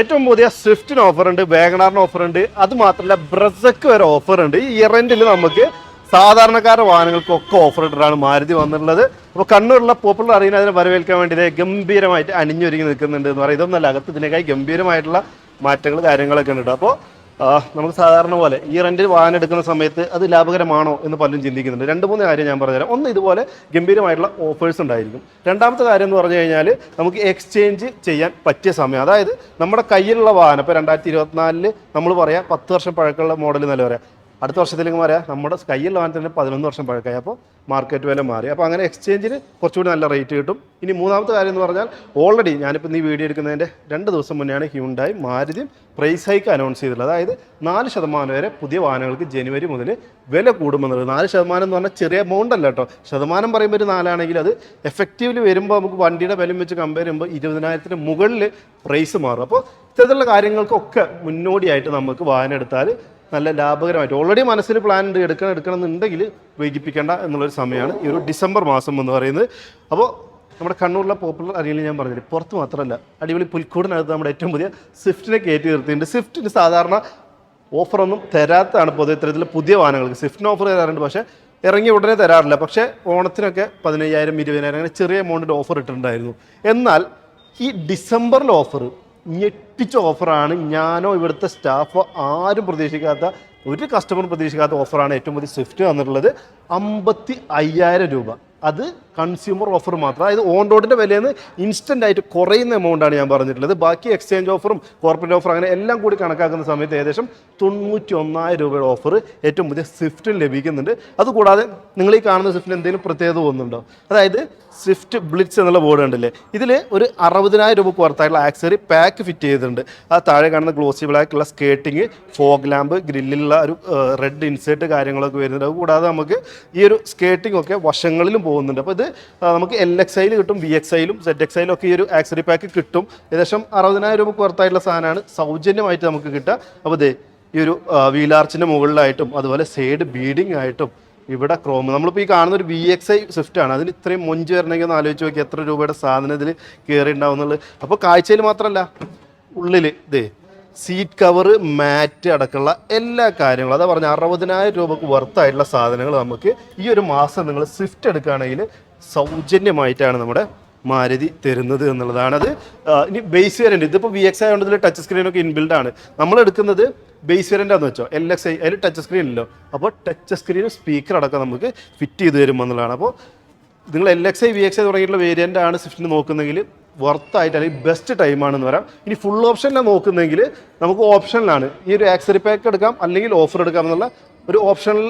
ഏറ്റവും പുതിയ സ്വിഫ്റ്റിന് ഓഫർ ഉണ്ട് വേഗണാറിന് ഓഫർ ഉണ്ട്. അത് മാത്രമല്ല ബ്രസക്ക് വരെ ഓഫർ ഉണ്ട്. ഈ ഇറന്റിൽ നമുക്ക് സാധാരണക്കാരുടെ വാഹനങ്ങൾക്കൊക്കെ ഓഫർ ഇട്ടിട്ടാണ് മാരുതി വന്നിട്ടുള്ളത്. അപ്പോൾ കണ്ണൂരുള്ള പോപ്പുലർ അറിയുന്ന അതിനെ വരവേൽക്കാൻ വേണ്ടി ഗംഭീരമായിട്ട് അണിഞ്ഞൊരുങ്ങി നിൽക്കുന്നുണ്ട് എന്ന് പറയും. ഇതൊന്നല്ല അകത്ത് ഇതിനേക്കായി ഗംഭീരമായിട്ടുള്ള മാറ്റങ്ങൾ കാര്യങ്ങളൊക്കെ ഉണ്ട് അപ്പോൾ നമുക്ക് സാധാരണ പോലെ ഈ റെന്റിൽ വാഹനം എടുക്കുന്ന സമയത്ത് അത് ലാഭകരമാണോ എന്ന് പലരും ചിന്തിക്കുന്നുണ്ട്. രണ്ട് മൂന്ന് കാര്യം ഞാൻ പറഞ്ഞുതരാം. ഒന്ന് ഇതുപോലെ ഗംഭീരമായിട്ടുള്ള ഓഫേഴ്സ് ഉണ്ടായിരിക്കും. രണ്ടാമത്തെ കാര്യം എന്ന് പറഞ്ഞു കഴിഞ്ഞാൽ നമുക്ക് എക്സ്ചേഞ്ച് ചെയ്യാൻ പറ്റിയ സമയം. അതായത് നമ്മുടെ കയ്യിലുള്ള വാഹനം ഇപ്പോൾ രണ്ടായിരത്തി ഇരുപത്തിനാലിൽ നമ്മൾ പറയാം പത്ത് വർഷം പഴക്കമുള്ള മോഡൽ എന്നല്ല പറയാം. അടുത്ത വർഷത്തിലേക്ക് മാറിയാൽ നമ്മുടെ കയ്യിലുള്ള വാഹനത്തിന് പതിനൊന്ന് വർഷം പഴക്കമായി. അപ്പോൾ മാർക്കറ്റ് വില മാറി. അപ്പോൾ അങ്ങനെ എക്സ്ചേഞ്ചിന് കുറച്ചുകൂടി നല്ല റേറ്റ് കിട്ടും. ഇനി മൂന്നാമത്തെ കാര്യം എന്ന് പറഞ്ഞാൽ ഓൾറെഡി ഞാനിപ്പോൾ ഈ വീഡിയോ എടുക്കുന്നതിന്റെ രണ്ട് ദിവസം മുന്നെയാണ് ഹ്യൂണ്ടായി മാരുതിയും പ്രൈസ് ഹൈക്ക് അനൗൺസ് ചെയ്തിട്ടുള്ളത്. അതായത് നാല് ശതമാനം വരെ പുതിയ വാഹനങ്ങൾക്ക് ജനുവരി മുതൽ വില കൂടുമെന്നുള്ളത്. നാല് ശതമാനം എന്ന് പറഞ്ഞാൽ ചെറിയ എമൗണ്ട് അല്ല കേട്ടോ. ശതമാനം പറയുമ്പോൾ ഒരു നാലാണെങ്കിൽ അത് എഫക്റ്റീവ്ലി വരുമ്പോൾ നമുക്ക് വണ്ടിയുടെ വിലയും വെച്ച് കമ്പയർ ചെയ്യുമ്പോൾ ഇരുപതിനായിരത്തിന് മുകളിൽ പ്രൈസ് മാറും. അപ്പോൾ ഇത്തരത്തിലുള്ള കാര്യങ്ങൾക്കൊക്കെ മുന്നോടിയായിട്ട് നമുക്ക് വാഹനം എടുത്താൽ നല്ല ലാഭകരമായിട്ട്. ഓൾറെഡി മനസ്സിൽ പ്ലാൻ ഉണ്ട് എടുക്കണം എടുക്കണം എന്നുണ്ടെങ്കിൽ വൈകിപ്പിക്കേണ്ട എന്നുള്ളൊരു സമയമാണ് ഈ ഒരു ഡിസംബർ മാസം എന്ന് പറയുന്നത്. അപ്പോൾ നമ്മുടെ കണ്ണൂരിലെ പോപ്പുലർ അറിയില്ല ഞാൻ പറഞ്ഞില്ല പുറത്ത് മാത്രമല്ല അടിപൊളി പുൽക്കൂടിനകത്ത് നമ്മുടെ ഏറ്റവും പുതിയ സ്വിഫ്റ്റിനെ കയറ്റി നിർത്തിയിട്ടുണ്ട്. സ്വിഫ്റ്റിന് സാധാരണ ഓഫറൊന്നും തരാത്തതാണ് പൊതുവെ ഇത്തരത്തിൽ പുതിയ വാഹനങ്ങൾക്ക്. സ്വിഫ്റ്റിന് ഓഫർ തരാറുണ്ട് പക്ഷേ ഇറങ്ങി ഉടനെ തരാറില്ല. പക്ഷേ ഓണത്തിനൊക്കെ പതിനയ്യായിരം ഇരുപതിനായിരം അങ്ങനെ ചെറിയ എമൗണ്ടിന്റെ ഓഫർ ഇട്ടിട്ടുണ്ടായിരുന്നു. എന്നാൽ ഈ ഡിസംബറിലെ ഓഫർ ഞെട്ടിച്ച ഓഫറാണ് ഞാനോ ഇവിടുത്തെ സ്റ്റാഫോ ആരും പ്രതീക്ഷിക്കാത്ത ഒരു കസ്റ്റമർ പ്രതീക്ഷിക്കാത്ത ഓഫറാണ് ഏറ്റവും പുതിയ സ്വിഫ്റ്റ് വന്നിട്ടുള്ളത്. അമ്പത്തി അയ്യായിരം രൂപ. അത് കൺസ്യൂമർ ഓഫർ മാത്രം. അതായത് ഓൺ റോഡിന്റെ വിലയിൽ നിന്ന് ഇൻസ്റ്റന്റ് ആയിട്ട് കുറയുന്ന എമൗണ്ടാണ് ഞാൻ പറഞ്ഞിട്ടുള്ളത്. ബാക്കി എക്സ്ചേഞ്ച് ഓഫറും കോർപ്പറേറ്റ് ഓഫർ അങ്ങനെ എല്ലാം കൂടി കണക്കാക്കുന്ന സമയത്ത് ഏകദേശം തൊണ്ണൂറ്റി ഒന്നായിരം രൂപയുടെ ഓഫർ ഏറ്റവും പുതിയ സ്വിഫ്റ്റിൽ ലഭിക്കുന്നുണ്ട്. അതുകൂടാതെ നിങ്ങൾ ഈ കാണുന്ന സ്വിഫ്റ്റിന് എന്തെങ്കിലും പ്രത്യേകത ഒന്നുണ്ടോ അതായത് സ്വിഫ്റ്റ് ബ്ലിറ്റ്സ് എന്നുള്ള ബോർഡ് ഉണ്ടല്ലേ ഇതിൽ ഒരു അറുപതിനായിരം രൂപ പുറത്തായിട്ടുള്ള ആക്സറി പാക്ക് ഫിറ്റ് ചെയ്തിട്ടുണ്ട്. ആ താഴെ കാണുന്ന ഗ്ലോസി ബ്ലാക്ക് ഉള്ള സ്കേട്ടിങ് ഫോഗ് ലാമ്പ് ഗ്രില്ലിലുള്ള ഒരു റെഡ് ഇൻസേർട്ട് കാര്യങ്ങളൊക്കെ വരുന്നുണ്ട്. അതുകൂടാതെ നമുക്ക് ഈ ഒരു സ്കേട്ടിംഗ് ഒക്കെ വശങ്ങളിലും പോകുന്നുണ്ട്. അപ്പോൾ ഇത് നമുക്ക് എൽ എക്സ് ഐയിൽ കിട്ടും വി എക്സ് ഐയിലും സെഡ് എക്സ് ഐയിലും ഒക്കെ ഈ ഒരു ആക്സറി പാക്ക് കിട്ടും. ഏകദേശം അറുപതിനായിരം രൂപ പുറത്തായിട്ടുള്ള സാധനമാണ്. സൗജന്യമായിട്ട് നമുക്ക് കിട്ടുക. അപ്പോൾ ഇതേ ഈ ഒരു വീലാർച്ചിന്റെ മുകളിലായിട്ടും അതുപോലെ സൈഡ് ബീഡിംഗ് ആയിട്ടും ഇവിടെ ക്രോം നമ്മളിപ്പോൾ ഈ കാണുന്ന ഒരു വി എക്സ് ഐ സ്വിഫ്റ്റ് ആണ്. അതിന് ഇത്രയും മൊഞ്ച് വരണമെങ്കിൽ ഒന്ന് ആലോചിച്ച് നോക്കി എത്ര രൂപയുടെ സാധനം ഇതിൽ കയറി ഉണ്ടാവും എന്നുള്ളത്. അപ്പോൾ കാഴ്ചയിൽ മാത്രമല്ല ഉള്ളിൽ ഇതേ സീറ്റ് കവർ മാറ്റ് അടക്കമുള്ള എല്ലാ കാര്യങ്ങളും അതാ പറഞ്ഞ അറുപതിനായിരം രൂപക്ക് വർത്തായിട്ടുള്ള സാധനങ്ങൾ നമുക്ക് ഈ ഒരു മാസം നിങ്ങൾ സ്വിഫ്റ്റ് എടുക്കുകയാണെങ്കിൽ സൗജന്യമായിട്ടാണ് നമ്മുടെ മാരുതി തരുന്നത് എന്നുള്ളതാണ് അത്. ഇനി ബേസ് വേരിയന്റ് ഇതിപ്പോൾ വി എക്സ് ആയതുകൊണ്ട് ഇതിൽ ടച്ച് സ്ക്രീനൊക്കെ ഇൻബിൽഡ് ആണ്. നമ്മൾ എടുക്കുന്നത് ബേസ് വേരിയന്റ് വെച്ചോ? എൽ എക്സ് ഐ അതിൽ ടച്ച് സ്ക്രീൻ ഇല്ലല്ലോ. അപ്പോൾ ടച്ച് സ്ക്രീനും സ്പീക്കർ അടക്കം നമുക്ക് ഫിറ്റ് ചെയ്ത് തരും എന്നുള്ളതാണ്. അപ്പോൾ നിങ്ങൾ L X I V X I തുടങ്ങിയിട്ടുള്ള വേരിയന്റ് ആണ് സ്വിഫ്റ്റിന് നോക്കുന്നെങ്കിൽ വർത്തായിട്ട് അല്ലെങ്കിൽ ബെസ്റ്റ് ടൈമാണെന്ന് പറയാം. ഇനി ഫുൾ ഓപ്ഷനിലാണ് നോക്കുന്നതെങ്കിൽ നമുക്ക് ഓപ്ഷനിലാണ് ഈ ഒരു ആക്സറി പാക്ക് എടുക്കാം അല്ലെങ്കിൽ ഓഫർ എടുക്കാം എന്നുള്ള ഒരു ഓപ്ഷണൽ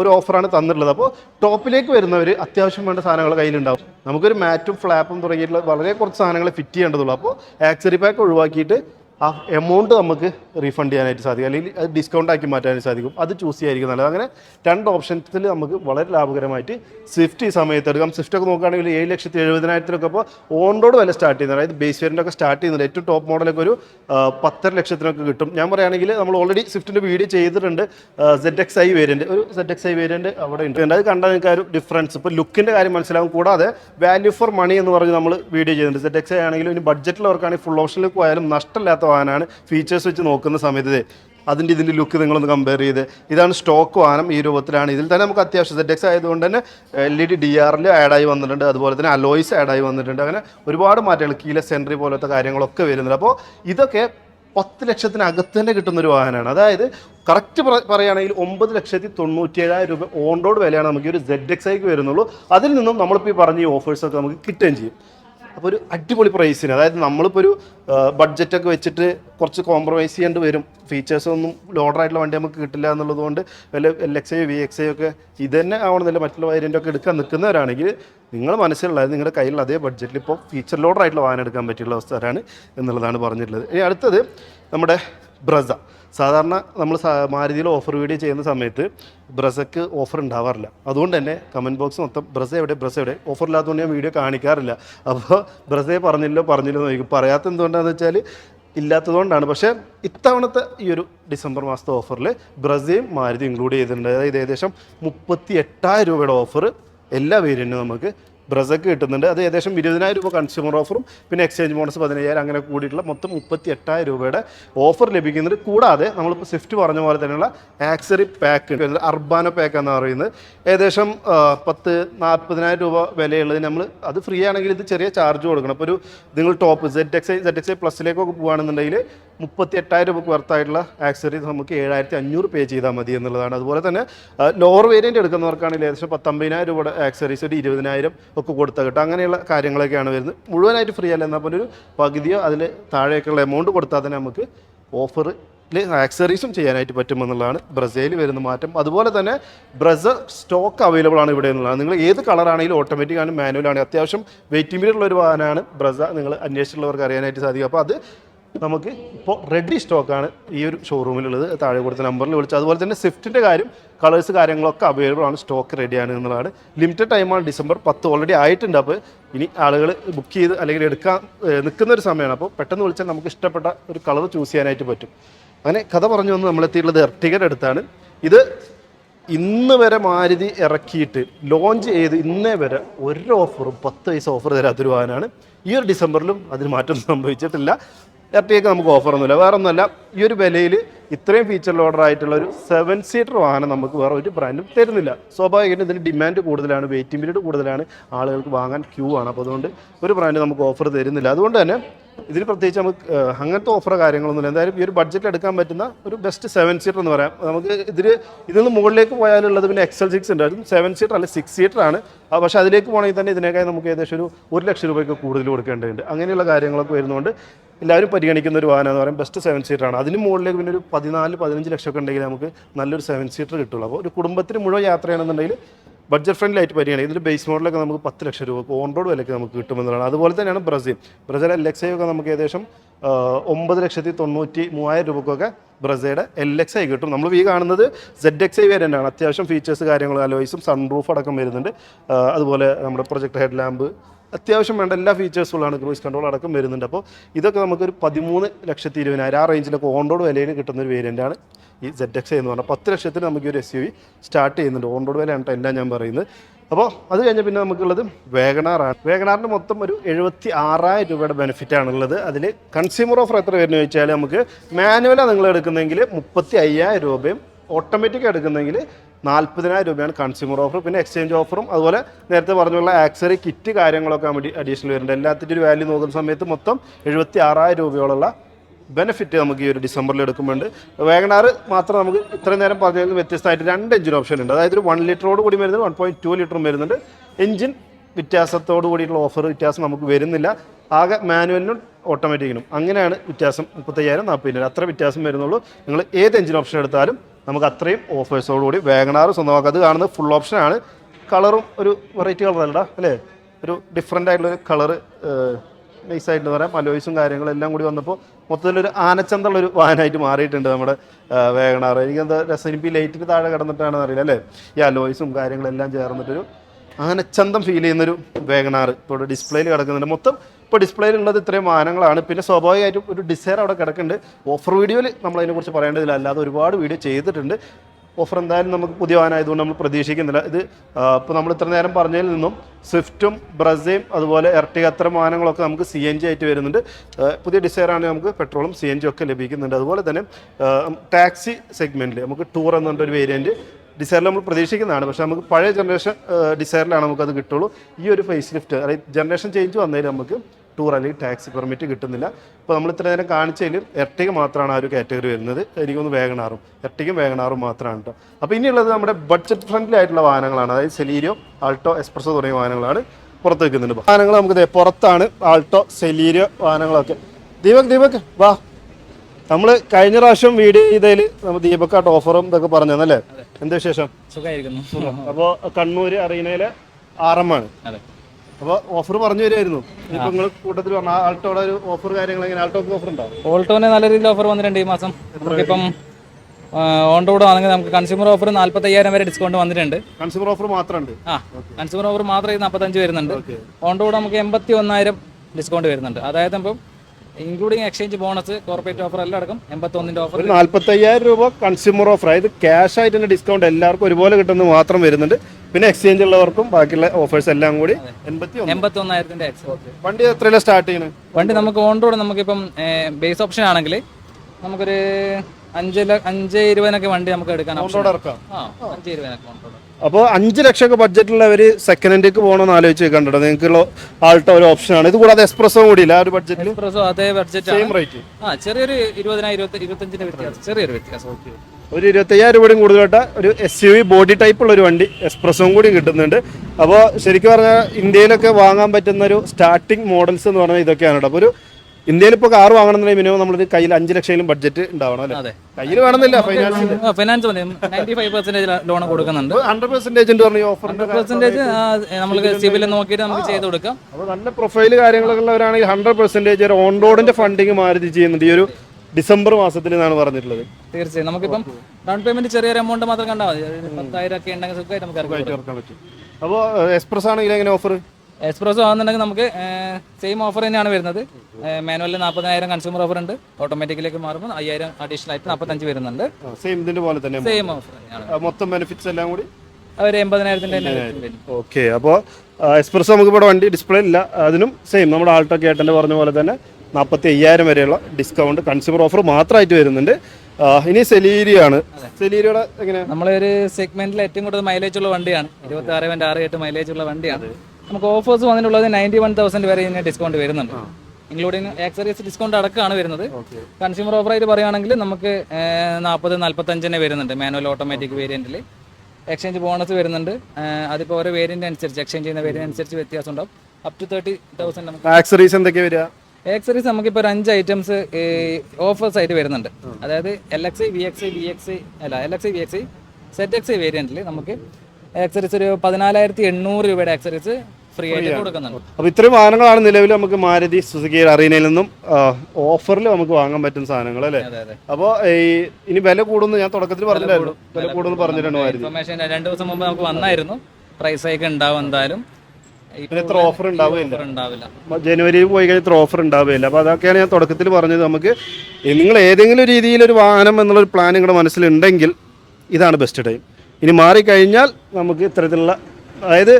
ഒരു ഓഫറാണ് തന്നിട്ടുള്ളത്. അപ്പോൾ ടോപ്പിലേക്ക് വരുന്നവർ അത്യാവശ്യം വേണ്ട സാധനങ്ങൾ കയ്യിലുണ്ടാവും. നമുക്കൊരു മാറ്റും ഫ്ലാപ്പും തുടങ്ങിയിട്ടുള്ള വളരെ കുറച്ച് സാധനങ്ങൾ ഫിറ്റ് ചെയ്യേണ്ടതുള്ളൂ. അപ്പോൾ ആക്സറി പാക്ക് ഒഴിവാക്കിയിട്ട് ആ എമൗണ്ട് നമുക്ക് റീഫണ്ട് ചെയ്യാനായിട്ട് സാധിക്കും. അല്ലെങ്കിൽ അത് ഡിസ്കൗണ്ട് ആക്കി മാറ്റാനായിട്ട് സാധിക്കും. അത് ചൂസ് ചെയ്യായിരിക്കും നല്ലത്. അങ്ങനെ രണ്ട് ഓപ്ഷൻസിൽ നമുക്ക് വളരെ ലാഭകരമായിട്ട് സ്വിഫ്റ്റ് ഈ സമയത്ത് എടുക്കാം. സ്വിഫ്റ്റ് ഒക്കെ നോക്കുകയാണെങ്കിൽ ഏഴ് ലക്ഷത്തി എഴുപതിനായിരത്തിലൊക്കെ അപ്പോൾ ഓൺ റോഡ് വില സ്റ്റാർട്ട് ചെയ്യുന്നത് അതായത് ബേസ് വേരിയന്റ് ഒക്കെ സ്റ്റാർട്ട് ചെയ്യുന്നത് ഏറ്റവും ടോപ്പ് മോഡലൊക്കെ ഒരു പത്തര ലക്ഷത്തിനൊക്കെ കിട്ടും. ഞാൻ പറയുകയാണെങ്കിൽ നമ്മൾ ഓൾറെഡി സ്വിഫ്റ്റിന്റെ വീഡിയോ ചെയ്തിട്ടുണ്ട്. സെഡ് എക്സ് ഐ വേരിയന്റ് ഒരു സെഡ് എക്സ് ഐ വേരിയന്റ് അവിടെ ഉണ്ട്. അത് കണ്ടാൽ നിങ്ങൾക്ക് ഒരു ഡിഫറൻസ് ഇപ്പോൾ ലുക്കിന്റെ കാര്യം മനസ്സിലാവും. കൂടാതെ വാല്യൂ ഫോർ മണി എന്ന് പറഞ്ഞ് നമ്മൾ വീഡിയോ ചെയ്യുന്നുണ്ട്. സെഡ് എക്സ് ഐ ആണെങ്കിലും ഇനി ബഡ്ജറ്റിലവർക്കാണെങ്കിൽ ഫുൾ ഓപ്ഷനിലേക്ക് പോയാലും നഷ്ടമില്ലാത്ത വാഹനമാണ് ഫീച്ചേഴ്സ് വെച്ച് നോക്കുന്ന സമയത്ത് അതിന്റെ ഇതിന്റെ ലുക്ക് നിങ്ങളൊന്ന് കമ്പയർ ചെയ്ത്. ഇതാണ് സ്റ്റോക്ക് വാഹനം ഈ രൂപത്തിലാണ്. ഇതിൽ തന്നെ നമുക്ക് അത്യാവശ്യം സെഡെക്സ് ആയതുകൊണ്ട് തന്നെ എൽ ഇ ഡി ഡി ആറിൽ ആഡായി വന്നിട്ടുണ്ട്. അതുപോലെ തന്നെ അലോയ്സ് ആഡായി വന്നിട്ടുണ്ട്. അങ്ങനെ ഒരുപാട് മാറ്റങ്ങൾ കീല സെൻട്രി പോലത്തെ കാര്യങ്ങളൊക്കെ വരുന്നുണ്ട്. അപ്പോൾ ഇതൊക്കെ പത്ത് ലക്ഷത്തിനകത്ത് തന്നെ കിട്ടുന്ന ഒരു വാഹനമാണ്. അതായത് കറക്റ്റ് പറയുകയാണെങ്കിൽ ഒമ്പത് ലക്ഷത്തി തൊണ്ണൂറ്റി ഏഴായിരം രൂപ ഓൺ റോഡ് വിലയാണ് നമുക്ക് ഒരു സെഡ് എക്സ് ഐക്ക് വരുന്നുള്ളൂ. അതിൽ നിന്നും നമ്മളിപ്പോൾ ഈ പറഞ്ഞ ഈ ഓഫേഴ്സൊക്കെ നമുക്ക് കിട്ടുകയും ചെയ്യും. അപ്പോൾ ഒരു അടിപൊളി പ്രൈസിന് അതായത് നമ്മളിപ്പോൾ ഒരു ബഡ്ജറ്റൊക്കെ വെച്ചിട്ട് കുറച്ച് കോംപ്രമൈസ് ചെയ്യേണ്ടി വരും. ഫീച്ചേഴ്സൊന്നും ലോഡർ ആയിട്ടുള്ള വണ്ടി നമുക്ക് കിട്ടില്ല എന്നുള്ളത് കൊണ്ട് വല്ല L X I V X I ഒക്കെ ഇത് തന്നെ ആവണമെന്നില്ല. മറ്റുള്ള വേരിയന്റ് ഒക്കെ എടുക്കാൻ നിൽക്കുന്നവരാണെങ്കിൽ നിങ്ങൾ മനസ്സിലുള്ളത് നിങ്ങളുടെ കയ്യിലുള്ള അതേ ബഡ്ജറ്റിൽ ഇപ്പോൾ ഫീച്ചർ ലോഡർ ആയിട്ടുള്ള വാഹനം എടുക്കാൻ പറ്റിയുള്ള അവസ്ഥയാണ് എന്നുള്ളതാണ് പറഞ്ഞിട്ടുള്ളത്. ഇനി അടുത്തത് നമ്മുടെ ബ്രസ സാധാരണ നമ്മൾ മാരുതിയിൽ ഓഫർ വീഡിയോ ചെയ്യുന്ന സമയത്ത് ബ്രസക്ക് ഓഫർ ഉണ്ടാവാറില്ല. അതുകൊണ്ട് തന്നെ കമന്റ് ബോക്സ് മൊത്തം ബ്രസ എവിടെ ബ്രസ എവിടെ? ഓഫർ ഇല്ലാത്തതുകൊണ്ട് ഞാൻ വീഡിയോ കാണിക്കാറില്ല. അപ്പോൾ ബ്രസേ പറഞ്ഞില്ലോ പറഞ്ഞില്ലോ ചോദിക്കും. പറയാത്ത എന്തുകൊണ്ടാണെന്ന് വെച്ചാൽ ഇല്ലാത്തതുകൊണ്ടാണ്. പക്ഷേ ഇത്തവണത്തെ ഈ ഒരു ഡിസംബർ മാസത്തെ ഓഫറിൽ ബ്രസയും മാരുതി ഇൻക്ലൂഡ് ചെയ്തിട്ടുണ്ട്. അതായത് ഏകദേശം മുപ്പത്തി എട്ടായിരം രൂപയുടെ ഓഫർ എല്ലാ വേരിയന്റും നമുക്ക് ബ്രസക്ക് കിട്ടുന്നുണ്ട്. അത് ഏകദേശം ഇരുപതിനായിരം രൂപ കൺസ്യൂമർ ഓഫറും പിന്നെ എക്സ്ചേഞ്ച് ബോണസ് പതിനയ്യായിരം അങ്ങനെ കൂടിയിട്ടുള്ള മൊത്തം മുപ്പത്തി എട്ടായിരം രൂപയുടെ ഓഫർ ലഭിക്കുന്നുണ്ട്. കൂടാതെ നമ്മളിപ്പോൾ സ്വിഫ്റ്റ് പറഞ്ഞ പോലെ തന്നെയുള്ള ആക്സറി പാക്ക് ഉണ്ട്. അർബാനോ പാക്ക് എന്ന് പറയുന്നത്. ഏകദേശം പത്ത് നാൽപ്പതിനായിരം രൂപ വിലയുള്ളത് നമ്മൾ അത് ഫ്രീ ആണെങ്കിൽ ഇത് ചെറിയ ചാർജ് കൊടുക്കണം. അപ്പോൾ ഒരു നിങ്ങൾ top Z X I Z X I പ്ലസിലേക്കൊക്കെ പോകുകയാണെന്നുണ്ടെങ്കിൽ മുപ്പത്തി എട്ടായിരം രൂപ വർത്തായിട്ടുള്ള ആക്സറീസ് നമുക്ക് ഏഴായിരത്തി അഞ്ഞൂറ് പേ ചെയ്താൽ മതി എന്നുള്ളതാണ്. അതുപോലെ തന്നെ ലോവർ വേരിയന്റ് എടുക്കുന്നവർക്കാണെങ്കിൽ ഏകദേശം പത്തൊമ്പതിനായിരം രൂപയുടെ ആക്സറീസ് ഒരു ഇരുപതിനായിരം ഒക്കെ കൊടുത്ത കിട്ടും അങ്ങനെയുള്ള കാര്യങ്ങളൊക്കെയാണ് വരുന്നത്. മുഴുവനായിട്ട് ഫ്രീ അല്ല എന്നാൽ പോലും ഒരു പകുതിയോ അതിൽ താഴേക്കുള്ള എമൗണ്ട് കൊടുത്താൽ തന്നെ നമുക്ക് ഓഫർ ആക്സറീസും ചെയ്യാനായിട്ട് പറ്റുമെന്നുള്ളതാണ് ബ്രസയിൽ വരുന്ന മാറ്റം. അതുപോലെ തന്നെ ബ്രസ സ്റ്റോക്ക് അവൈലബിൾ ആണ് ഇവിടെ എന്നുള്ളതാണ്. നിങ്ങൾ ഏത് കളറാണെങ്കിലും ഓട്ടോമാറ്റിക് ആണ് മാനുവൽ ആണ്. അത്യാവശ്യം വെയിറ്റിംഗ് ഉള്ള ഒരു വാഹനമാണ് ബ്രസ നിങ്ങൾ അന്വേഷിച്ചുള്ളവർക്ക് അറിയാനായിട്ട് സാധിക്കും. അപ്പോൾ അത് നമുക്ക് ഇപ്പോൾ റെഡി സ്റ്റോക്കാണ് ഈ ഒരു ഷോറൂമിലുള്ളത് താഴെ കൊടുത്ത നമ്പറിൽ വിളിച്ചത് അതുപോലെ തന്നെ സ്വിഫ്റ്റിന്റെ കാര്യം കളേഴ്സ് കാര്യങ്ങളൊക്കെ അവൈലബിൾ ആണ്. സ്റ്റോക്ക് റെഡിയാണ് എന്നുള്ളതാണ്. ലിമിറ്റഡ് ടൈമാണ് ഡിസംബർ പത്ത് ഓൾറെഡി ആയിട്ടുണ്ട്. അപ്പോൾ ഇനി ആളുകൾ ബുക്ക് ചെയ്ത് അല്ലെങ്കിൽ എടുക്കാൻ നിൽക്കുന്ന ഒരു സമയമാണ്. അപ്പോൾ പെട്ടെന്ന് വിളിച്ചാൽ നമുക്ക് ഇഷ്ടപ്പെട്ട ഒരു കളർ ചൂസ് ചെയ്യാനായിട്ട് പറ്റും. അങ്ങനെ കഥ പറഞ്ഞു വന്ന് നമ്മളെത്തിയിട്ടുള്ളത് എർട്ടികയുടെ അടുത്താണ്. ഇത് ഇന്ന് വരെ മാരുതി ഇറക്കിയിട്ട് ലോഞ്ച് ചെയ്ത് ഇന്നേ വരെ ഒരു ഓഫറും പത്ത് പൈസ ഓഫർ തരാത്തൊരു വാഹനമാണ്. ഈ ഒരു ഡിസംബറിലും അതിന് മാറ്റം സംഭവിച്ചിട്ടില്ല. എർട്ടിയൊക്കെ നമുക്ക് ഓഫറൊന്നുമില്ല. വേറെ ഒന്നുമല്ല ഈ ഒരു വിലയിൽ ഇത്രയും ഫീച്ചർ ലോഡർ ആയിട്ടുള്ള ഒരു സെവൻ സീറ്റർ വാഹനം നമുക്ക് വേറെ ഒരു ബ്രാൻഡും തരുന്നില്ല. സ്വാഭാവികമായിട്ടും ഇതിന് ഡിമാൻഡ് കൂടുതലാണ് വെയിറ്റിംഗ് പീരീഡ് കൂടുതലാണ് ആളുകൾക്ക് വാങ്ങാൻ ക്യൂ ആണ്. അപ്പോൾ അതുകൊണ്ട് ഒരു ബ്രാൻഡ് നമുക്ക് ഓഫർ തരുന്നില്ല. അതുകൊണ്ട് തന്നെ ഇതിന് പ്രത്യേകിച്ച് നമുക്ക് അങ്ങനത്തെ ഓഫർ കാര്യങ്ങളൊന്നുമില്ല. എന്തായാലും ഈ ഒരു ബഡ്ജറ്റിൽ എടുക്കാൻ പറ്റുന്ന ഒരു ബെസ്റ്റ് സെവൻ സീറ്റർ എന്ന് പറയാം. നമുക്ക് ഇതിൽ ഇതിൽ നിന്ന് മുകളിലേക്ക് പോയാലുള്ളത് പിന്നെ എക്സൽ സിക്സ് ഉണ്ട്. അതും സെവൻ സീറ്റർ അല്ല സിക്സ് സീറ്റർ ആണ്. പക്ഷേ അതിലേക്ക് പോകണമെങ്കിൽ തന്നെ ഇതിനേക്കാൾ നമുക്ക് ഏകദേശം ഒരു ഒരു ലക്ഷം രൂപയ്ക്ക് കൂടുതൽ കൊടുക്കേണ്ടതുണ്ട്. അങ്ങനെയുള്ള കാര്യങ്ങളൊക്കെ വരുന്നതുകൊണ്ട് എല്ലാവരും പരിഗണിക്കുന്ന ഒരു വാഹനം എന്ന് പറയുമ്പോൾ ബെസ്റ്റ് സെവൻ സീറ്റർ ആണ്. അതിന് മുകളിലേക്ക് പിന്നെ ഒരു പതിനാല് പതിനഞ്ച് ലക്ഷം ഒക്കെ ഉണ്ടെങ്കിൽ നമുക്ക് നല്ലൊരു സെവൻ സീറ്റർ കിട്ടുള്ളൂ. അപ്പോൾ ഒരു കുടുംബത്തിന് മുഴുവൻ യാത്രയാണെന്നുണ്ടെങ്കിൽ ബഡ്ജറ്റ് ഫ്രണ്ട്ലി ആയിട്ട് പരിഗണിക്കും ഇതിൽ ബേസ് മോഡലൊക്കെ നമുക്ക് പത്ത് ലക്ഷം രൂപ ഓൺ റോഡ് വിലയ്ക്ക് നമുക്ക് കിട്ടുമെന്നുള്ളതാണ്. അതുപോലെ തന്നെയാണ് Brezza. Brezza L X I ഒക്കെ നമുക്ക് ഏകദേശം ഒമ്പത് ലക്ഷത്തി തൊണ്ണൂറ്റി മൂവായിരം രൂപക്കൊക്കെ ബ്രസയുടെ എൽ എക്സ് ഐ കിട്ടും. നമ്മൾ ഈ കാണുന്നത് സെഡ് എക്സ് ഐ വേരിയന്റ് അത്യാവശ്യം ഫീച്ചേഴ്സ് കാര്യങ്ങൾ അലോയ്സും സൺറൂഫ് അടക്കം വരുന്നുണ്ട്. അതുപോലെ നമ്മുടെ പ്രൊജക്ട് ഹെഡ് ലാമ്പ് അത്യാവശ്യം വേണ്ട എല്ലാ ഫീച്ചേഴ്സുകളാണ് ക്രൂസ് കൺട്രോൾ അടക്കം വരുന്നുണ്ട്. അപ്പോൾ ഇതൊക്കെ നമുക്കൊരു പതിമൂന്ന് ലക്ഷത്തി ഇരുപതിനായിരം ആ റേഞ്ചിലൊക്കെ ഓൺ റോഡ് വിലയിൽ കിട്ടുന്ന ഒരു വേരിയന്റാണ് ഈ സെഡ് എക്സ് എന്ന് പറഞ്ഞാൽ പത്ത് ലക്ഷത്തിന് നമുക്ക് ഒരു എസ് യു വി സ്റ്റാർട്ട് ചെയ്യുന്നുണ്ട്. ഓൺറോഡ് വിലയാണ് എല്ലാം ഞാൻ പറയുന്നത്. അപ്പോൾ അത് കഴിഞ്ഞ് പിന്നെ നമുക്കുള്ളത് വേഗനാറാണ് വേഗനാറിന് മൊത്തം ഒരു എഴുപത്തി ആറായിരം രൂപയുടെ ബെനിഫിറ്റ് ആണുള്ളത് അതിൽ കൺസ്യൂമർ ഓഫർ എത്ര വരുന്നത് ചോദിച്ചാൽ നമുക്ക് മാനുവലാണ് നിങ്ങൾ എടുക്കുന്നതെങ്കിൽ മുപ്പത്തി അയ്യായിരം രൂപയും ഓട്ടോമാറ്റിക് എടുക്കുന്നെങ്കിൽ നാൽപ്പതിനായിരം രൂപയാണ് കൺസ്യൂമർ ഓഫർ പിന്നെ എക്സ്ചേഞ്ച് ഓഫറും അതുപോലെ നേരത്തെ പറഞ്ഞുള്ള ആക്സറി കിറ്റ് കാര്യങ്ങളൊക്കെ വേണ്ടി അഡീഷണൽ വരുന്നുണ്ട്. എല്ലാത്തിന്റെ ഒരു വാല്യൂ നോക്കുന്ന സമയത്ത് മൊത്തം എഴുപത്തി ആറായിരം രൂപയോളമുള്ള ബെനിഫിറ്റ് നമുക്ക് ഈ ഒരു ഡിസംബറിൽ എടുക്കുന്നുണ്ട്. വേഗനാർ മാത്രം നമുക്ക് ഇത്രയും നേരം പറഞ്ഞതിൽ വ്യത്യസ്തമായിട്ട് രണ്ട് എഞ്ചിൻ ഓപ്ഷൻ ഉണ്ട്. അതായത് ഒരു വൺ ലിറ്ററോട് കൂടി വരുന്നത് വൺ പോയിന്റ് ടു ലിറ്ററും വരുന്നുണ്ട്. എഞ്ചിൻ വ്യത്യാസത്തോട് കൂടിയിട്ടുള്ള ഓഫർ വ്യത്യാസം നമുക്ക് വരുന്നില്ല. ആകെ മാനുവലിനും ഓട്ടോമാറ്റിക്കിനും അങ്ങനെയാണ് വ്യത്യാസം മുപ്പത്തയ്യായിരം നാൽപ്പതിനായിരം അത്ര വ്യത്യാസം വരുന്നുള്ളൂ. നിങ്ങൾ ഏത് എഞ്ചിൻ ഓപ്ഷൻ എടുത്താലും നമുക്ക് അത്രയും ഓഫേഴ്സോടുകൂടി വേഗനാർ സ്വന്തമാക്കുക അത് കാണുന്നത് ഫുൾ ഓപ്ഷനാണ് കളറും ഒരു വെറൈറ്റി കളറല്ല അല്ലേ? ഒരു ഡിഫറെന്റ് ആയിട്ടുള്ള ഒരു കളറ് നൈസായിട്ട് പറയാം. അലോയ്സും കാര്യങ്ങളും എല്ലാം കൂടി വന്നപ്പോൾ മൊത്തത്തിലൊരു ആനച്ചന്തുള്ളൊരു വാഹനമായിട്ട് മാറിയിട്ടുണ്ട് നമ്മുടെ വേഗണാർ എനിക്കെന്താ രസം ഇനിയിപ്പോൾ ഈ ലൈറ്റിന് താഴെ കിടന്നിട്ടാണെന്ന് അറിയില്ല അല്ലേ? ഈ അലോയ്സും കാര്യങ്ങളെല്ലാം ചേർന്നിട്ടൊരു ആനച്ചന്തം ഫീൽ ചെയ്യുന്നൊരു വേഗനാർ ഇപ്പോൾ ഡിസ്പ്ലേയിൽ കിടക്കുന്നുണ്ട്. മൊത്തം ഇപ്പോൾ ഡിസ്പ്ലേയിലുള്ളത് ഇത്രയും വാഹനങ്ങളാണ്. പിന്നെ സ്വാഭാവികമായിട്ടും ഒരു ഡിസൈർ അവിടെ കിടക്കുന്നുണ്ട്. ഓഫർ വീഡിയോയിൽ നമ്മൾ അതിനെക്കുറിച്ച് പറയേണ്ടതില്ല. അല്ലാതെ ഒരുപാട് വീഡിയോ ചെയ്തിട്ടുണ്ട്. ഓഫർ എന്തായാലും നമുക്ക് പുതിയ വാഹനമായതുകൊണ്ട് നമ്മൾ പ്രതീക്ഷിക്കുന്നില്ല. ഇത് ഇപ്പോൾ നമ്മൾ ഇത്ര നേരം പറഞ്ഞതിൽ നിന്നും സ്വിഫ്റ്റും ബ്രസയും അതുപോലെ എർട്ടിക അത്തരം വാഹനങ്ങളൊക്കെ നമുക്ക് സി എൻ ജി ആയിട്ട് വരുന്നുണ്ട്. പുതിയ ഡിസൈറാണ് നമുക്ക് പെട്രോളും സി എൻ ജി ഒക്കെ ലഭിക്കുന്നുണ്ട്. അതുപോലെ തന്നെ ടാക്സി സെഗ്മെന്റിൽ നമുക്ക് ടൂർ എന്നുണ്ട് ഒരു വേരിയന്റ് ഡിസൈറിൽ നമ്മൾ പ്രതീക്ഷിക്കുന്നതാണ്. പക്ഷേ നമുക്ക് പഴയ ജനറേഷൻ ഡിസൈറിലാണ് നമുക്കത് കിട്ടുള്ളൂ. ഈ ഒരു ഫേസ് ലിഫ്റ്റ് അതായത് ജനറേഷൻ ചേഞ്ച് വന്നതിൽ നമുക്ക് ടൂർ അല്ലെങ്കിൽ ടാക്സി പെർമിറ്റ് കിട്ടുന്നില്ല. ഇപ്പോൾ നമ്മൾ ഇത്ര നേരം കാണിച്ചതിൽ എർട്ടിക മാത്രമാണ് ആ ഒരു കാറ്റഗറി വരുന്നത്. എനിക്കൊന്ന് വേഗനാറും. എർട്ടിക്കും വേഗനാറും മാത്രമാണ് കേട്ടോ അപ്പോൾ ഇനിയുള്ളത് നമ്മുടെ ബഡ്ജറ്റ് ഫ്രണ്ട്ലി ആയിട്ടുള്ള വാഹനങ്ങളാണ്. അതായത് സെലീരിയോ ആൾട്ടോ എക്സ്പ്രസോ തുടങ്ങിയ വാഹനങ്ങളാണ് പുറത്ത് വെക്കുന്നുണ്ട് വാഹനങ്ങൾ നമുക്ക് പുറത്താണ് ആൾട്ടോ സെലീരിയോ വാഹനങ്ങളൊക്കെ. ദീപക് ദീപക് വാ. നമ്മൾ കഴിഞ്ഞ പ്രാവശ്യം വീഡിയോ ചെയ്തതിൽ നമ്മൾ ദീപക്കാട്ട് ഓഫറും ഇതൊക്കെ പറഞ്ഞു തന്നല്ലേ എന്താ വിശേഷം? സുഖമായിരിക്കുന്നു അപ്പോൾ കണ്ണൂർ അറീനയിലെ ആറമ്മാണ്. അതെ. അപ്പോൾ ഓഫർ പറഞ്ഞു വരുമായിരുന്നു ഇപ്പൊ നിങ്ങൾ കൂട്ടത്തിൽ പറഞ്ഞ ആൾട്ടോടെ ഒരു ഓഫർ കാര്യങ്ങൾ എങ്ങനെ? ആൾട്ടോക്ക് ഓഫർ ഉണ്ടോ? ഓൾട്ടോന് നല്ല രീതിയിൽ ഓഫർ വന്നിട്ടുണ്ട് ഈ മാസം. നമുക്കിപ്പം ഓൺ റോഡ് ആണെങ്കിൽ നമുക്ക് കൺസ്യൂമർ ഓഫർ നാല്പത്തയ്യായിരം വരെ ഡിസ്കൗണ്ട് വന്നിട്ടുണ്ട്. കൺസ്യൂമർ ഓഫർ മാത്രമുണ്ട്? ആ കൺസ്യൂമർ ഓഫർ മാത്രമേ നാൽപ്പത്തഞ്ച് വരുന്നുണ്ട്. ഓൺ റോഡ് നമുക്ക് എൺപത്തി ഒന്നായിരം ഡിസ്കൗണ്ട് വരുന്നുണ്ട്. അതായത് ഇപ്പം including exchange bonus corporate offer എല്ലാം അടക്കം എൺപത്തൊന്നിന്റെ ഓഫർ ഒരു നാല്പത്തയ്യായിരം രൂപ കൺസ്യൂമർ ഓഫർ അതായത് ക്യാഷ് ആയിട്ട് തന്നെ ഡിസ്കൗണ്ട് എല്ലാവർക്കും ഒരുപോലെ കിട്ടുന്നത് മാത്രം വരുന്നുണ്ട്. പിന്നെ എക്സ്ചേഞ്ച് ഉള്ളവർക്കും ബാക്കിയുള്ള ഓഫേഴ്സ് എല്ലാം കൂടി വണ്ടി എത്രയിലാണ് സ്റ്റാർട്ട് ചെയ്യുന്നത് വണ്ടി നമുക്ക് ഓൺ റോഡ് നമുക്കിപ്പം ബേസ് ഓപ്ഷൻ ആണെങ്കിൽ നമുക്കൊരു അഞ്ച് അഞ്ച് ഇരുപതിനൊക്കെ വണ്ടി നമുക്ക് എടുക്കാൻ ഓൺ റോഡ് ഇറക്കാം. ആ അഞ്ച് ഇരുപതിനൊക്കെ ഓൺ റോഡ് അപ്പോൾ അഞ്ച് ലക്ഷമൊക്കെ ബഡ്ജറ്റുള്ളവർ സെക്കൻഡ് ഹാൻഡിലേക്ക് പോകണമെന്ന് ആലോചിച്ച് നിങ്ങൾക്ക് നിങ്ങൾക്കുള്ള ആൾട്ട ഒരു ഓപ്ഷനാണ് ഇത് കൂടാതെ എക്സ്പ്രസോ കൂടി ഇല്ല ആ ഒരു ബഡ്ജറ്റിൽ എക്സ്പ്രസോ അതേ ബഡ്ജറ്റ് സെയിം റേറ്റ് ആ ചെറിയൊരു ഇരുപതിനായിരം ഇരുപത്തി ഇരുപത്തഞ്ചിന്റെ വ്യത്യാസം. ചെറിയൊരു വ്യത്യാസം. ഒരു ഇരുപത്തയ്യായിരം രൂപയും കൂടുതലായിട്ട് ഒരു S U V body type ഉള്ള ഒരു വണ്ടി എക്സ്പ്രസ്സും കൂടി കിട്ടുന്നുണ്ട്. അപ്പോൾ ശരിക്കും പറഞ്ഞാൽ ഇന്ത്യയിലൊക്കെ വാങ്ങാൻ പറ്റുന്ന ഒരു സ്റ്റാർട്ടിംഗ് മോഡൽസ് എന്ന് പറഞ്ഞാൽ ഇതൊക്കെയാണ് കേട്ടോ. അപ്പോൾ ഒരു ഇന്ത്യയിൽ ഇപ്പോൾ കാർ വാങ്ങണമെന്നുണ്ടെങ്കിൽ മിനിമം നമ്മളൊരു കയ്യിൽ അഞ്ച് ലക്ഷം ബഡ്ജറ്റ് ഉണ്ടാവണം അല്ലേ? കയ്യിൽ വേണമെന്നില്ല ഫൈനാൻസ് ഫൈനാൻസ് മതി. നയന്റി ഫൈവ് പെർസെന്റേജ് ലോൺ കൊടുക്കുന്നുണ്ട്. ഹൺഡ്രഡ് ഉണ്ട് പറഞ്ഞു പെർസെന്റേജ് നമുക്ക് സിവിൽ നോക്കിയിട്ട് നമുക്ക് ചെയ്ത് കൊടുക്കാം. അപ്പോൾ നല്ല പ്രൊഫൈൽ കാര്യങ്ങളൊക്കെ ഉള്ളവരാണെങ്കിൽ ഹൺഡ്രഡ് പെർസെന്റേജ് ഒരു ഓൺ റോഡിന്റെ ഫണ്ടിങ് മാരുതി ചെയ്യുന്നുണ്ട്. ഈ ഒരു ഡിസംബർ മാസത്തിൽ എന്നാണ് പറഞ്ഞിട്ടുള്ളത്. തീർച്ചയായും. നമുക്കിപ്പം ഡൗൺ പേയ്മെന്റ് ചെറിയൊരു എമൗണ്ട് മാത്രം കണ്ടാൽ മതി. പത്തായിരം ഒക്കെ ഉണ്ടെങ്കിൽ സുഖമായിട്ട് നമുക്ക് അപ്പോൾ എക്സ്പ്രസ് ആണെങ്കിൽ എങ്ങനെ ഓഫർ എക്സ്പ്രസോ ആണെന്നുണ്ടെങ്കിൽ നമുക്ക് സെയിം ഓഫർ തന്നെയാണ് വരുന്നത്. മാനുവലിൽ നാൽപ്പതിനായിരം കൺസ്യൂമർ ഓഫർ ഉണ്ട്. ഓട്ടോമാറ്റിക്കിലേക്ക് മാറുമ്പോൾ അയ്യായിരം അഡീഷണൽ ആയിട്ട് നാൽപ്പത്തഞ്ച് വരുന്നുണ്ട്. സെയിം ഇതിന്റെ പോലെ തന്നെ സെയിം ഓഫർ മൊത്തം ബെനിഫിറ്റ്സ് എല്ലാം കൂടി? അവർ എൺപതിനായിരത്തിന്റെ. ഓക്കെ അപ്പോൾ എക്സ്പ്രസ് നമുക്ക് ഇവിടെ വണ്ടി ഡിസ്പ്ലേ ഇല്ല. അതിനും സെയിം നമ്മുടെ ആൾട്ടോ കേട്ടന്റെ പറഞ്ഞ പോലെ തന്നെ നാൽപ്പത്തി അയ്യായിരം വരെയുള്ള ഡിസ്കൗണ്ട് കൺസ്യൂമർ ഓഫർ മാത്രമായിട്ട് വരുന്നുണ്ട്. ഇനി സെലീരിയാണ് സെലീരിയുടെ എങ്ങനെ? നമ്മളൊരു സെഗ്മെന്റിൽ ഏറ്റവും കൂടുതൽ മൈലേജ് ഉള്ള വണ്ടിയാണ്. ഇരുപത്തി ആറ് പോയിന്റ് ആറ് എട്ട് മൈലേജ് ഉള്ള വണ്ടിയാണ്. നമുക്ക് ഓഫേഴ്സ് വന്നിട്ടുള്ളത് നയന്റി വൺ തൗസൻഡ് വരെ ഇതിന് ഡിസ്കൗണ്ട് വരുന്നുണ്ട്. ഇൻക്ലൂഡിങ് ആക്സറീസ് ഡിസ്കൗണ്ട് അടക്കമാണ് വരുന്നത്. കൺസ്യൂമർ ഓഫർ ആയിട്ട് പറയുകയാണെങ്കിൽ നമുക്ക് നാൽപ്പത് നാൽപ്പത്തഞ്ചിനെ വരുന്നുണ്ട് മാനുവൽ ഓട്ടോമാറ്റിക് വേരിയന്റിൽ എക്സ്ചേഞ്ച് ബോണസ് വരുന്നുണ്ട്. അതിപ്പോൾ ഓരോ വേരിയന്റ് അനുസരിച്ച് എക്സ്ചേഞ്ച് ചെയ്യുന്ന വേരിയന്റ് അനുസരിച്ച് വ്യത്യാസം ഉണ്ടാവും. അപ് ടു തേർട്ടി തൗസൻഡ് നമുക്ക് ആക്സറീസ് എന്തൊക്കെ വരിക? ആക്സറീസ് നമുക്കിപ്പോൾ ഒരു അഞ്ച് ഐറ്റംസ് ഓഫേഴ്സ് ആയിട്ട് വരുന്നുണ്ട്. അതായത് L X V X V X അല്ല L X V X Z X വേരിയന്റിൽ നമുക്ക് ആക്സറീസ് ഒരു പതിനാലായിരത്തി എണ്ണൂറ് രൂപയുടെ ആക്സറീസ് ഫ്രീ ആയിട്ട് കൊടുക്കുന്നുണ്ട്. അപ്പോൾ ഇത്രയും വാഹനങ്ങളാണ് നിലവിൽ നമുക്ക് മാരുതി സുസുക്കി അറീനയിൽ നിന്നും ഓഫറിൽ നമുക്ക് വാങ്ങാൻ പറ്റുന്ന സാധനങ്ങൾ അല്ലേ? അപ്പോൾ ഈ ഇനി വില കൂടുന്നു ഞാൻ തുടക്കത്തിൽ പറഞ്ഞിട്ടുണ്ടായിരുന്നു. വില കൂടുന്നു പറഞ്ഞിട്ടുണ്ട് മാരുതി. ഇൻഫർമേഷൻ രണ്ട് ദിവസം മുമ്പ് നമുക്ക് വന്നായിരുന്നു. പ്രൈസ് ഹൈക്ക് ഉണ്ടാവും എന്തായാലും. ഇത്ര ഓഫർ ഉണ്ടാവുകയില്ല. offer ഉണ്ടാവില്ല. ജനുവരി പോയി കഴിഞ്ഞാൽ ഇത്ര ഓഫർ ഉണ്ടാവുകയില്ല. അപ്പോൾ അതൊക്കെയാണ് ഞാൻ തുടക്കത്തിൽ പറഞ്ഞത്. നമുക്ക് നിങ്ങൾ ഏതെങ്കിലും രീതിയിൽ ഒരു വാഹനം എന്നുള്ളൊരു പ്ലാൻ നിങ്ങളുടെ മനസ്സിലുണ്ടെങ്കിൽ ഇതാണ് ബെസ്റ്റ് ടൈം ഇനി മാറിക്കഴിഞ്ഞാൽ നമുക്ക് ഇത്തരത്തിലുള്ള അതായത്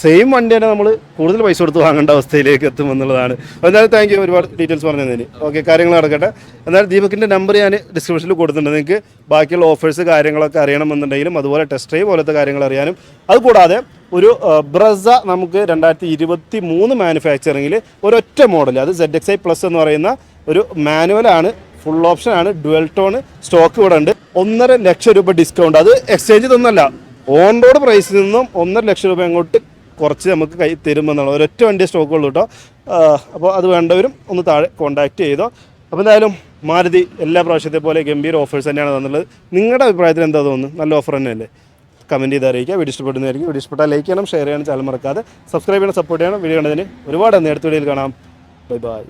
സെയിം വണ്ടി തന്നെ നമ്മൾ കൂടുതൽ പൈസ കൊടുത്ത് വാങ്ങേണ്ട അവസ്ഥയിലേക്ക് എത്തുമെന്നുള്ളതാണ് അപ്പോൾ എന്തായാലും താങ്ക് യു ഒരുപാട് ഡീറ്റെയിൽസ് പറഞ്ഞു പറഞ്ഞതിന്. ഓക്കെ കാര്യങ്ങൾ നടക്കട്ടെ. എന്നാലും ദീപകിന്റെ നമ്പർ ഞാൻ ഡിസ്ക്രിപ്ഷനിൽ കൊടുത്തിട്ടുണ്ട്. നിങ്ങൾക്ക് ബാക്കിയുള്ള ഓഫേഴ്സ് കാര്യങ്ങളൊക്കെ അറിയണമെന്നുണ്ടെങ്കിലും അതുപോലെ ടെസ്റ്റ് ഡ്രൈവ് പോലത്തെ കാര്യങ്ങൾ അറിയാനും. അതുകൂടാതെ ഒരു ബ്രസ നമുക്ക് രണ്ടായിരത്തി ഇരുപത്തി മൂന്ന് മാനുഫാക്ചറിങ്ങിൽ ഒരൊറ്റ മോഡൽ അത് സെഡ് എക്സ് ഐ പ്ലസ് എന്ന് പറയുന്ന ഒരു മാനുവലാണ് ഫുൾ ഓപ്ഷൻ ആണ്. ഡുവൽ ടോൺ സ്റ്റോക്ക് ഇവിടെ ഉണ്ട്. ഒന്നര ലക്ഷം രൂപ ഡിസ്കൗണ്ട് അത് എക്സ്ചേഞ്ച് ഇതൊന്നല്ല. ഓൺ റോഡ് പ്രൈസിൽ നിന്നും ഒന്നര ലക്ഷം രൂപ അങ്ങോട്ട് കുറച്ച് നമുക്ക് കൈ തരുമെന്നുള്ള ഒരൊറ്റ വണ്ടി സ്റ്റോക്ക് ഉള്ളൂ കേട്ടോ. അപ്പോൾ അത് വേണ്ടവരും ഒന്ന് താഴെ കോൺടാക്ട് ചെയ്തോ. അപ്പോൾ എന്തായാലും മാരുതി എല്ലാ പ്രാവശ്യത്തെ പോലെ ഗംഭീര ഓഫേഴ്സ് തന്നെയാണ് തന്നുള്ളത് നിങ്ങളുടെ അഭിപ്രായത്തിൽ എന്താ തോന്നുന്നു? നല്ല ഓഫർ തന്നെയല്ലേ? കമന്റ് ചെയ്ത് അറിയിക്കുക. വീഡിയോ ഇഷ്ടപ്പെടുന്നതായിരിക്കും. വീഡിയോ ഇഷ്ടപ്പെട്ടാൽ ലൈക്ക് ചെയ്യണം ഷെയർ ചെയ്യണം ചാനൽ മറക്കാതെ സബ്സ്ക്രൈബ് ചെയ്യണം സപ്പോർട്ട് ചെയ്യണം. വീഡിയോ കണ്ടതിന് ഒരുപാട് നേരത്തെ വീഡിയോയിൽ കാണാം. Bye bye